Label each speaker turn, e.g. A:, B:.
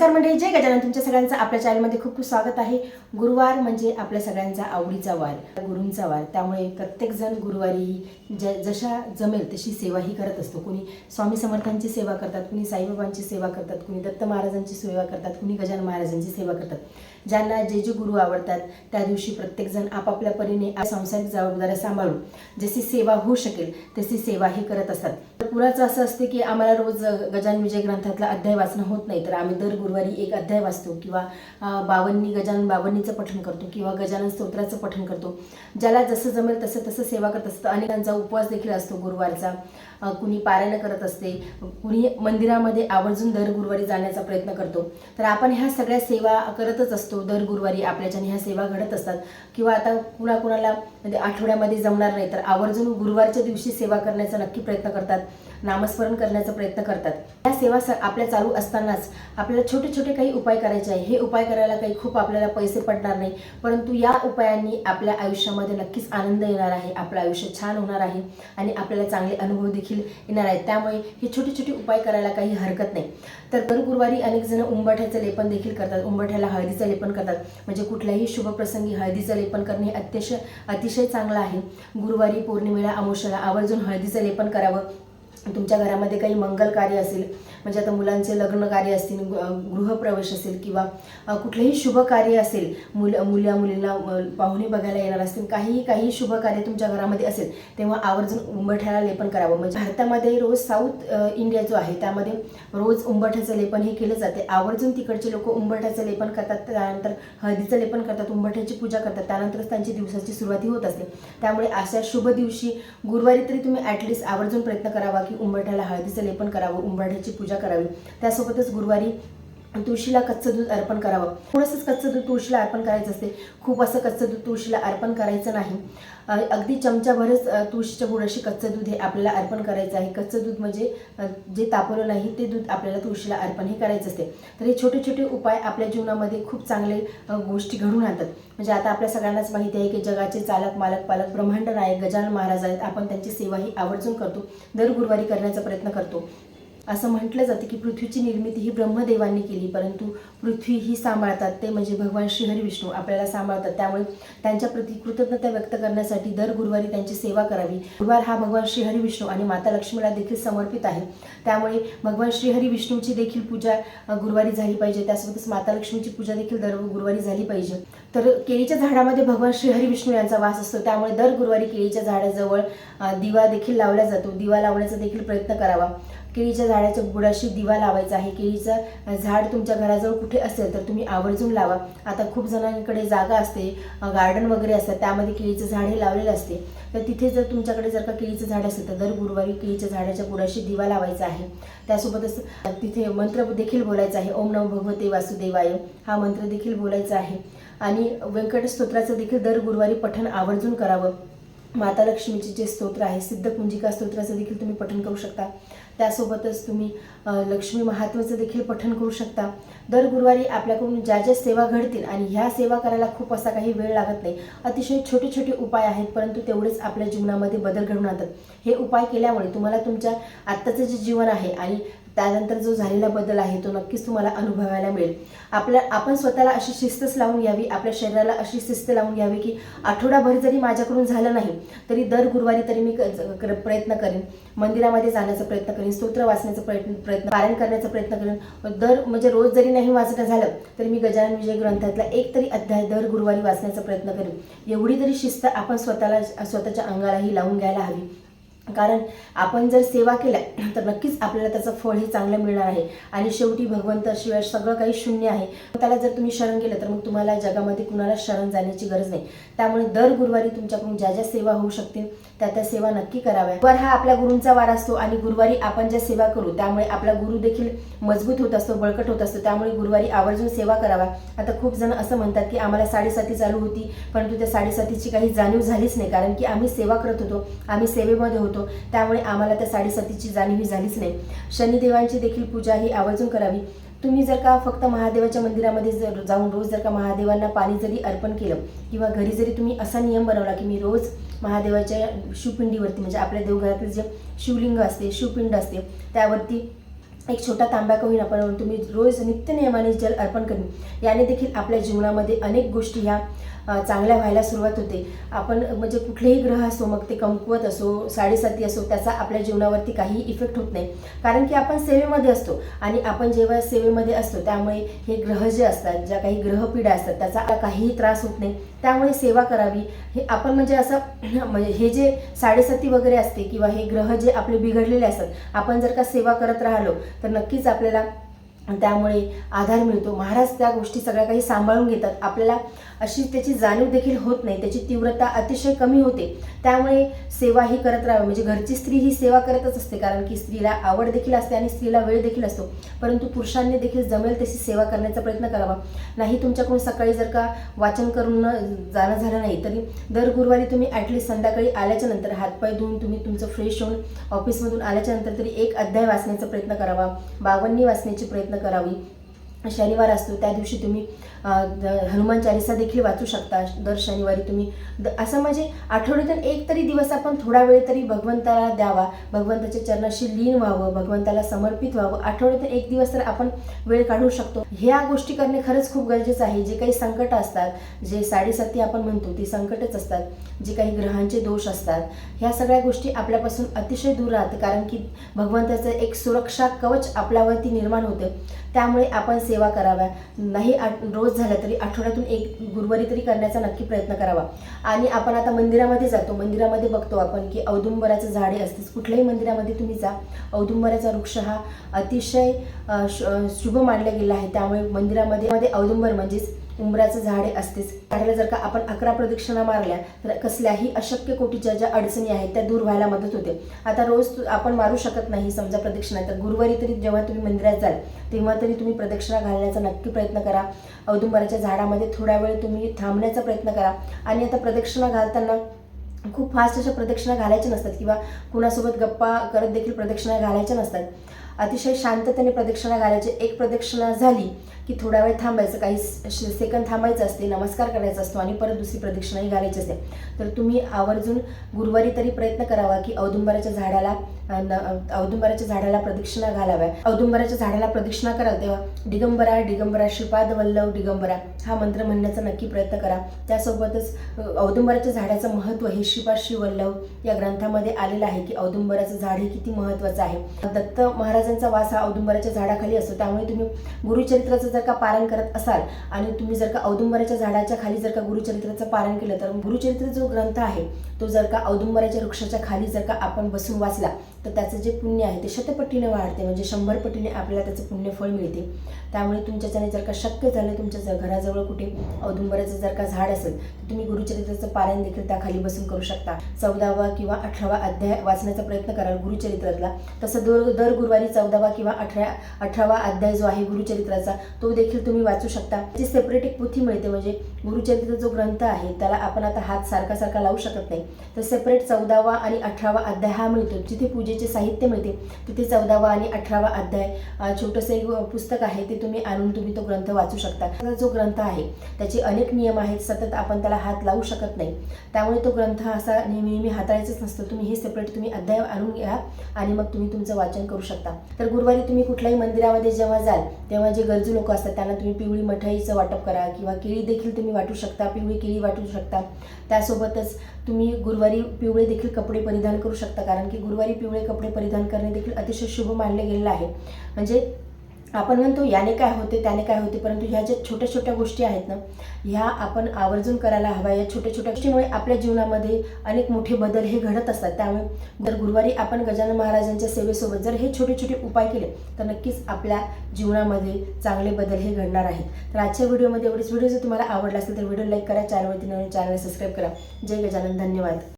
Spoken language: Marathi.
A: नमस्कार मंडळी जय गजानन. तुमच्या सगळ्यांचं आपल्या चॅनलमध्ये खूप खूप स्वागत आहे. गुरुवार म्हणजे आपल्या सगळ्यांचा आवडीचा वार गुरूंचा वार. त्यामुळे प्रत्येकजण गुरुवारी ज जशा जमेल तशी सेवाही करत असतो. कुणी स्वामी समर्थांची सेवा करतात कुणी साईबाबांची सेवा करतात कुणी दत्त महाराजांची सेवा करतात कुणी गजानन महाराजांची सेवा करतात. ज्यांना जे जे गुरु आवडतात त्या दिवशी प्रत्येकजण आपापल्या परीने सांसारिक जबाबदाऱ्या सांभाळून जशी सेवा होऊ शकेल तशी सेवाही करत असतात. कुणाचं असं असते की आम्हाला रोज अ, गजानन विजय ग्रंथातला अध्याय वाचणं होत नाही. तर आम्ही दर गुरुवारी एक अध्याय वाचतो किंवा बावन्नी गजानन बावन्नीचं पठण करतो किंवा गजानन स्तोत्राचं पठण करतो. ज्याला जसं जमेल तसं तसं सेवा करत असतं. अनेकांचा उपवास देखील असतो गुरुवारचा. कुणी पारायण करत असते. कुणी मंदिरामध्ये आवर्जून दर गुरुवारी जाण्याचा प्रयत्न करतो. तर आपण ह्या सगळ्या सेवा करतच असतो. दर गुरुवारी आपल्याच्याने ह्या सेवा घडत असतात. किंवा आता कुणा कुणाला म्हणजे आठवड्यामध्ये जमणार नाही तर आवर्जून गुरुवारच्या दिवशी सेवा करण्याचा नक्की प्रयत्न करतात. नामस्मरण करण्याचा प्रयत्न करतात. या सेवा स आपल्या चालू असतानाच आपल्याला छोटे छोटे काही उपाय करायचे आहे. हे उपाय करायला काही खूप आपल्याला पैसे पडणार नाही. परंतु या उपायांनी आपल्या आयुष्यामध्ये नक्कीच आनंद येणार आहे. आपलं आयुष्य छान होणार आहे आणि आपल्याला चांगले अनुभव देखील येणार आहेत. त्यामुळे हे छोटे छोटे उपाय करायला काही हरकत नाही. तर दर गुरुवारी अनेक जण उंबरठ्याचं लेपन देखील करतात. उंबरठ्याला हळदीचं लेपन करतात. म्हणजे कुठल्याही शुभप्रसंगी हळदीचं लेपन करणे हे अतिशय अतिशय चांगलं आहे. गुरुवारी पौर्णिमेला अमोशाला आवर्जून हळदीचं लेपन करावं. तुमच्या घरामध्ये काही मंगल कार्य असेल म्हणजे आता मुलांचे लग्न कार्य असतील गृहप्रवेश असेल किंवा कुठलंही कुठलेही शुभ कार्य असेल मुल मुल्या मुलींना पाहुणे बघायला येणार असतील काहीही काही शुभ कार्य तुमच्या घरामध्ये असेल तेव्हा आवर्जून उंबरठ्याला लेपन करावं. म्हणजे भारतामध्ये रोज साऊथ इंडिया जो आहे त्यामध्ये रोज उंबरठ्याचं लेपन हे केलं जाते. आवर्जून तिकडचे लोक उंबरठ्याचं लेपन करतात त्यानंतर हळदीचं लेपन करतात उंबरठ्याची पूजा करतात त्यानंतरच त्यांची दिवसाची सुरुवाती होत असते. त्यामुळे अशा शुभ दिवशी गुरुवारी तरी तुम्ही ॲटलिस्ट आवर्जून प्रयत्न करावा की उंबरठ्याला हळदीचं लेपन करावं उंबरठ्याची पूजा करावी. त्यासोबतच गुरुवारी तुळशीला कच्चं दूध अर्पण करावं. थोडंसंच कच्चं दूध तुळशीला अर्पण करायचं असते. खूप असं कच्चं दूध तुळशीला अर्पण करायचं नाही. अगदी चमच्याभरच तुळशीच्या गुडाशी कच्चं दूध हे आपल्याला अर्पण करायचं आहे. कच्चं दूध म्हणजे जे तापवलं नाही ते दूध आपल्याला तुळशीला अर्पण हे करायचं असते. तर हे छोटे छोटे उपाय आपल्या जीवनामध्ये खूप चांगले गोष्टी घडून आणतात. म्हणजे आता आपल्या सगळ्यांनाच माहिती आहे की जगाचे चालक मालक पालक ब्रह्मांड नायक गजानन महाराज आहेत. आपण त्यांची सेवा ही आवर्जून करतो. दर गुरुवारी करण्याचा प्रयत्न करतो. असं म्हटलं जातं की पृथ्वीची निर्मिती ही ब्रह्मदेवांनी केली परंतु पृथ्वी ही सांभाळतात ते म्हणजे भगवान श्रीहरी विष्णू आपल्याला सांभाळतात. त्यामुळे त्यांच्याप्रती कृतज्ञता व्यक्त करण्यासाठी दर गुरुवारी त्यांची सेवा करावी. गुरुवार हा भगवान श्रीहरी विष्णू आणि माता लक्ष्मीला देखील समर्पित आहे. त्यामुळे भगवान श्रीहरी विष्णूची देखील पूजा गुरुवारी झाली पाहिजे. त्यासोबतच माता लक्ष्मीची पूजा देखील दर गुरुवारी झाली पाहिजे. तर केळीच्या झाडामध्ये भगवान श्रीहरी विष्णू यांचा वास असतो. त्यामुळे दर गुरुवारी केळीच्या झाडाजवळ दिवा देखील लावला जातो. दिवा लावण्याचा देखील प्रयत्न करावा. केळीच्या झाडाच्या बुडाशी दिवा लावायचा आहे. केळीचं झाड तुमच्या घराजवळ कुठे असेल तर तुम्ही आवर्जून लावा. आता खूप जणांकडे जागा असते गार्डन वगैरे असतात. त्यामध्ये केळीचं झाड हे लावलेलं असते. तर तिथे जर तुमच्याकडे जर का केळीचं झाड असेल तर दर गुरुवारी केळीच्या झाडाच्या बुडाशी दिवा लावायचा आहे. त्यासोबतच तिथे मंत्र देखील बोलायचा आहे. ओम नम भगवते वासुदेवाय. हा मंत्र देखील बोलायचा आहे. आणि व्यंकट स्तोत्राचं देखील दर गुरुवारी पठण आवर्जून करावं. माता लक्ष्मीचे जे स्तोत्र आहे सिद्धकुंजिका स्तोत्राचं देखील तुम्ही पठण करू शकता. त्यासोबतच तुम्ही लक्ष्मी महात्म्याचं देखील पठण करू शकता. दर गुरुवारी आपल्याकडून ज्या ज्या सेवा घडतील आणि ह्या सेवा करायला खूप असा काही वेळ लागत नाही अतिशय छोटे छोटे उपाय आहेत परंतु तेवढेच आपल्या जीवनामध्ये बदल घडून आणतात. हे उपाय केल्यामुळे तुम्हाला तुमच्या आत्ताचं जे जीवन आहे आणि त्यानंतर जो झालेला बदल आहे तो नक्कीच तुम्हाला अनुभवायला मिळेल. आपल्या आपण स्वतःला अशी शिस्तच लावून घ्यावी आपल्या शरीराला अशी शिस्त लावून घ्यावी की आठवडाभर जरी माझ्याकडून झालं नाही तरी दर गुरुवारी तरी मी क- प्रयत्न करेन. मंदिरामध्ये जाण्याचा प्रयत्न करेन स्तोत्र वाचण्याचा प्रयत्न प्रयत्न पारायण करण्याचा प्रयत्न करेन. दर म्हणजे रोज जरी नाही वाचणं झालं तरी मी गजानन विजय ग्रंथातला एक तरी अध्याय दर गुरुवारी वाचण्याचा प्रयत्न करेन. एवढी तरी शिस्त आपण स्वतःला स्वतःच्या अंगालाही लावून घ्यायला हवी. कारण आपण जर सेवा केल्या तर नक्कीच आपल्याला त्याचं फळ हे चांगलं मिळणार आहे. आणि शेवटी भगवंताशिवाय सगळं काही शून्य आहे. त्याला जर तुम्ही शरण केलं तर मग तुम्हाला जगामध्ये कुणाला शरण जाण्याची गरज नाही. त्यामुळे दर गुरुवारी तुमच्याकडून ज्या ज्या सेवा होऊ शकतील त्या त्या सेवा नक्की कराव्या. वर हा आपल्या गुरूंचा वार असतो आणि गुरुवारी आपण ज्या सेवा करू त्यामुळे आपला गुरु देखील मजबूत होत असतो बळकट होत असतो. त्यामुळे गुरुवारी आवर्जून सेवा करावा. आता खूप जण असं म्हणतात की आम्हाला साडेसाती चालू होती परंतु त्या साडेसातीची काही जाणीव झालीच नाही कारण की आम्ही सेवा करत होतो. आम्ही सेवेमध्ये होतो. त्यामुळे आम्हाला त्या साडेसातीची जाणीव ही झालीच नाही. शनिदेवांची देखील पूजा ही आवर्जून करावी. तुम्ही जर का फक्त महादेवाच्या मंदिरामध्ये जर जाऊन रोज जर का महादेवांना पाणी जरी अर्पण केलं किंवा घरी जरी तुम्ही असा नियम बनवला की मी रोज महादेवाच्या शिवपिंडीवरती म्हणजे आपल्या देवघरातील जे शिवलिंग असते शिवपिंड असते त्यावरती एक छोटा तांब्या का होईना पण तुम्ही रोज नित्यनियमाने जल अर्पण करणे याने देखील आपल्या जीवनामध्ये अनेक गोष्टी ह्या चांगल्या व्हायला सुरुवात होते. आपण म्हणजे कुठलेही ग्रह असो मग ते कमकुवत असो साडेसाती असो त्याचा आपल्या जीवनावरती काही इफेक्ट होत नाही. कारण की आपण सेवेमध्ये असतो आणि आपण जेव्हा सेवेमध्ये असतो त्यामुळे हे ग्रह जे असतात ज्या काही ग्रहपीडा असतात त्याचा काहीही त्रास होत नाही. त्यामुळे सेवा करावी. हे आपण म्हणजे असं म्हणजे हे जे साडेसाती वगैरे असते किंवा हे ग्रह जे आपले बिघडलेले असतात आपण जर का सेवा करत राहिलो तर नक्कीच आपल्याला त्यामुळे आधार मिळतो. महाराज त्या गोष्टी सगळ्या काही सांभाळून घेतात. आपल्याला अशी त्याची जाणीव देखील होत नाही. त्याची तीव्रता अतिशय कमी होते. त्यामुळे सेवा ही करत राहावी. म्हणजे घरची स्त्री ही सेवा करतच असते. कारण की स्त्रीला आवड देखील असते आणि स्त्रीला वेळ देखील असतो. परंतु पुरुषांनी देखील जमेल तशी सेवा करण्याचा प्रयत्न करावा. नाही तुमच्याकडून सकाळी जर का वाचन करून न जाणं झालं नाही तरी दर गुरुवारी तुम्ही ॲटलीस्ट संध्याकाळी आल्याच्यानंतर हातपाय धुवून तुम्ही तुमचं फ्रेश होऊन ऑफिसमधून आल्याच्यानंतर तरी एक अध्याय वाचण्याचा प्रयत्न करावा. बावन्नी वाचण्याची प्रयत्न करावी. शनिवार असतो त्या दिवशी तुम्ही हनुमान चालिसा देखील वाचू शकता दर शनिवारी तुम्ही. द असं म्हणजे आठवड्यातून एक तरी दिवस आपण थोडा वेळ तरी भगवंताला द्यावा भगवंताच्या चरणाशी लीन व्हावं भगवंताला समर्पित व्हावं आठवड्यातून एक दिवस तर आपण वेळ काढू शकतो. ह्या गोष्टी करणे खरंच खूप गरजेचं आहे. जे काही संकट असतात जे साडेसाती आपण म्हणतो ती संकटच असतात. जे काही ग्रहांचे दोष असतात ह्या सगळ्या गोष्टी आपल्यापासून अतिशय दूर राहतात. कारण की भगवंताचं एक सुरक्षा कवच आपल्यावरती निर्माण होते. त्यामुळे आपण सेवा कराव्या. नाही आठ रोज झाला तरी आठवड्यातून एक गुरुवारी तरी करण्याचा नक्की प्रयत्न करावा. आणि आपण आता मंदिरामध्ये जातो. मंदिरामध्ये बघतो आपण की औदुंबराचं झाडे असतेच कुठल्याही मंदिरामध्ये तुम्ही जा. औदुंबराचा वृक्ष हा अतिशय श- शुभ मानला गेला आहे. त्यामुळे मंदिरामध्ये मध्ये औदुंबर म्हणजेच उंबराचं झाडे असतेच. झाडाला जर का आपण अकरा प्रदक्षिणा मारल्या तर कसल्याही अशक्य कोटीच्या ज्या अडचणी आहेत त्या दूर व्हायला मदत होते. आता रोज आपण मारू शकत नाही समजा प्रदक्षिणा. तर गुरुवारी तरी जेव्हा तुम्ही मंदिरात जाल तेव्हा तरी तुम्ही प्रदक्षिणा घालण्याचा नक्की प्रयत्न करा. औदुंबराच्या झाडामध्ये थोडा वेळ तुम्ही थांबण्याचा प्रयत्न करा. आणि आता प्रदक्षिणा घालताना खूप फास्ट अशा प्रदक्षिणा घालायच्या नसतात किंवा कुणासोबत गप्पा करत देखील प्रदक्षिणा घालायच्या नसतात. अतिशय शांततेने प्रदक्षिणा घालायची. एक प्रदक्षिणा झाली की थोडा वेळ थांबायचं काही श- सेकंद थांबायचं असते नमस्कार करायचा असतो आणि परत दुसरी प्रदक्षिणाही घालायची असते. तर तुम्ही आवर्जून गुरुवारी तरी प्रयत्न करावा की औदुंबराच्या झाडाला न- औदुंबराच्या झाडाला प्रदक्षिणा घालाव्या. औदुंबराच्या झाडाला प्रदक्षिणा कराल तेव्हा दिगंबरा दिगंबरा श्रीपाद वल्लभ दिगंबरा हा मंत्र म्हणण्याचा नक्की प्रयत्न करा. त्यासोबतच औदुंबराच्या झाडाचं महत्त्व हे श्रीपाद श्री वल्लभ या ग्रंथामध्ये आलेलं आहे की औदुंबराचं झाड हे किती महत्त्वाचं आहे. दत्त महाराज महाराजांचा वास हा औदुंबराच्या झाडाखाली असतो. त्यामुळे तुम्ही गुरुचरित्राचं जर का पारण करत असाल आणि तुम्ही जर का औदुंबराच्या झाडाच्या खाली जर का गुरुचरित्राचं पारण केलं तर गुरुचरित्र जो ग्रंथ आहे तो जर का औदुंबराच्या वृक्षाच्या खाली जर का आपण बसून वाचला तर त्याचं जे पुण्य आहे ते शतपटीने वाढते. म्हणजे शंभर पटीने आपल्याला त्याचं पुण्यफळ मिळते. त्यामुळे तुमच्याच्याने जर का शक्य झालं तुमच्या जर घराजवळ कुठे औदुंबराचं जर का झाड असेल तर तुम्ही गुरुचरित्राचं पारायण देखील त्याखाली बसून करू शकता. चौदावा किंवा अठरावा अध्याय वाचण्याचा प्रयत्न कराल गुरुचरित्रातला. तसं दर दर गुरुवारी चौदावा किंवा अठरा अठरावा अध्याय जो आहे गुरुचरित्राचा तो देखील तुम्ही वाचू शकता. जी सेपरेट एक पोथी मिळते म्हणजे गुरुचरित्र जो ग्रंथ आहे त्याला आपण आता हात सारखा सारखा लावू शकत नाही. तर सेपरेट चौदावा आणि अठरावा अध्याय हा मिळतो. जिथे पूजेचे साहित्य मिळते तिथे चौदावा आणि अठरावा अध्याय छोटंसं एक पुस्तक आहे ते तुम्ही आणून तुम्ही तो ग्रंथ वाचू शकता. जो ग्रंथ आहे त्याचे अनेक नियम आहेत सतत आपण त्याला हात लावू शकत नाही. त्यामुळे तो ग्रंथ असा नेहमी नेहमी हाताळायचाच नसतो. तुम्ही हे सेपरेट तुम्ही अध्याय आणून घ्या आणि मग तुम्ही तुमचं वाचन करू शकता. तर गुरुवारी तुम्ही कुठल्याही मंदिरामध्ये जेव्हा जाल तेव्हा जे गरजू लोक असतात त्यांना तुम्ही पिवळी मठाईचं वाटप करा किंवा केळी देखील तुम्ही वाटू शकता पिवळी केळी वाटू शकता. त्यासोबतच तुम्ही गुरुवारी पिवळे देखील कपडे परिधान करू शकता कारण की गुरुवारी पिवळे कपडे परिधान करणे देखील अतिशय शुभ मानले गेलेलं आहे. म्हणजे आपण म्हणतो याने काय होते त्याने काय होते परंतु ह्या ज्या छोट्या छोट्या गोष्टी आहेत ना ह्या आपण आवर्जून करायला हव्या. या छोट्या छोट्या गोष्टीमुळे आपल्या जीवनामध्ये अनेक मोठे बदल हे घडत असतात. त्यामुळे जर गुरुवारी आपण गजानन महाराजांच्या सेवेसोबत जर हे छोटे छोटे उपाय केले तर नक्कीच आपल्या जीवनामध्ये चांगले बदल हे घडणार आहेत. तर आजच्या व्हिडिओमध्ये एवढीच. व्हिडिओ जर तुम्हाला आवडला असेल तर व्हिडिओ लाईक करा चॅनलवरती नवीन चॅनल सबस्क्राईब करा. जय गजानन. धन्यवाद.